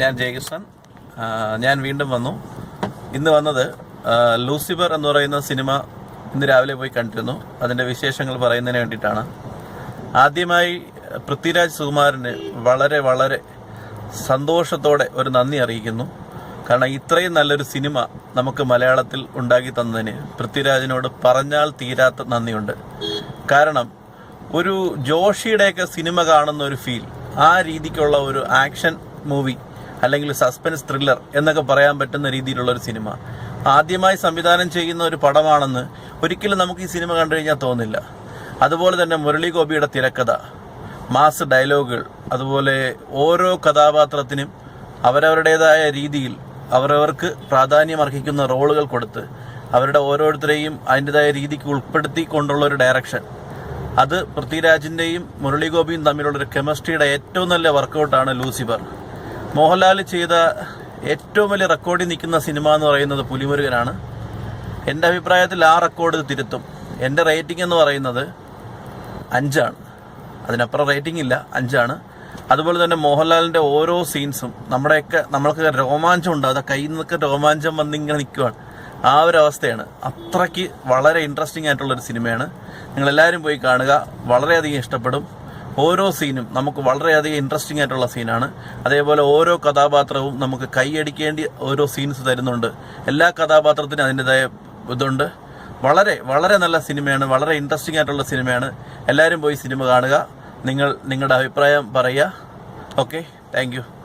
ഞാൻ ജയകൃഷ്ണൻ ഞാൻ വീണ്ടും വന്നു. ഇന്ന് വന്നത് ലൂസിഫർ എന്ന് പറയുന്ന സിനിമ ഇന്ന് രാവിലെ പോയി കണ്ടിരുന്നു. അതിന്റെ വിശേഷങ്ങൾ പറയുന്നതിന് വേണ്ടിയിട്ടാണ്. ആദ്യമായി പൃഥ്വിരാജ് സുകുമാരന് വളരെ വളരെ സന്തോഷത്തോടെ ഒരു നന്ദി അറിയിക്കുന്നു. കാരണം ഇത്രയും നല്ലൊരു സിനിമ നമുക്ക് മലയാളത്തിൽ ഉണ്ടാക്കി തന്നതിന് പൃഥ്വിരാജിനോട് പറഞ്ഞാൽ തീരാത്ത നന്ദിയുണ്ട്. കാരണം ഒരു ജോഷിയുടെയൊക്കെ സിനിമ കാണുന്ന ഒരു ഫീൽ ആ രീതിക്കുള്ള ഒരു ആക്ഷൻ മൂവി അല്ലെങ്കിൽ സസ്പെൻസ് ത്രില്ലർ എന്നൊക്കെ പറയാൻ പറ്റുന്ന രീതിയിലുള്ള ഒരു സിനിമ. ആദ്യമായി സംവിധാനം ചെയ്യുന്ന ഒരു പടമാണെന്ന് ഒരിക്കലും നമുക്ക് ഈ സിനിമ കണ്ടു കഴിഞ്ഞാൽ തോന്നില്ല. അതുപോലെ തന്നെ മുരളി ഗോപിയുടെ തിരക്കഥ മാസ് ഡയലോഗുകൾ അതുപോലെ ഓരോ കഥാപാത്രത്തിനും അവരവരുടേതായ രീതിയിൽ അവരവർക്ക് പ്രാധാന്യം അർഹിക്കുന്ന റോളുകൾ കൊടുത്ത് അവരുടെ ഓരോരുത്തരെയും അതിന്റെതായ രീതിക്ക് ഉൾപ്പെടുത്തിക്കൊണ്ടുള്ള ഒരു ഡയറക്ഷൻ അത് പൃഥ്വിരാജിന്റെയും മുരളി ഗോപിയും തമ്മിലുള്ള ഒരു കെമിസ്ട്രിയുടെ ഏറ്റവും നല്ല വർക്കൗട്ടാണ് ലൂസിഫർ. മോഹൻലാൽ ചെയ്ത ഏറ്റവും വലിയ റെക്കോർഡിൽ നിൽക്കുന്ന സിനിമ എന്ന് പറയുന്നത് പുലിമുരുകനാണ്. എന്റെ അഭിപ്രായത്തിൽ ആ റെക്കോർഡ് തിരുത്തും. എന്റെ റേറ്റിംഗ് എന്ന് പറയുന്നത് അഞ്ചാണ്. അതിനപ്പുറം റേറ്റിംഗ് ഇല്ല അഞ്ചാണ്. അതുപോലെ തന്നെ മോഹൻലാലിന്റെ ഓരോ സീൻസും നമ്മുടെയൊക്കെ നമ്മൾക്ക് രോമാഞ്ചം ഉണ്ട്. അത് കയ്യിൽ നിന്നൊക്കെ രോമാഞ്ചം വന്നിങ്ങനെ നിൽക്കുവാണ്. ആ ഒരു അവസ്ഥയാണ്. അത്രയ്ക്ക് വളരെ ഇൻട്രസ്റ്റിംഗ് ആയിട്ടുള്ളൊരു സിനിമയാണ് നിങ്ങളെല്ലാവരും പോയി കാണുക. വളരെയധികം ഇഷ്ടപ്പെടും. ഓരോ സീനും നമുക്ക് വളരെയധികം ഇൻട്രസ്റ്റിംഗ് ആയിട്ടുള്ള സീനാണ്. അതേപോലെ ഓരോ കഥാപാത്രവും നമുക്ക് കൈയടിക്കേണ്ടി ഓരോ സീൻസ് തരുന്നുണ്ട്. എല്ലാ കഥാപാത്രത്തിനും അതിന്റെതായ ഇതുണ്ട്. വളരെ വളരെ നല്ല സിനിമയാണ് വളരെ ഇൻട്രസ്റ്റിംഗ് ആയിട്ടുള്ള സിനിമയാണ്. എല്ലാവരും പോയി സിനിമ കാണുക. നിങ്ങൾ നിങ്ങളുടെ അഭിപ്രായം പറയുക. Okay thank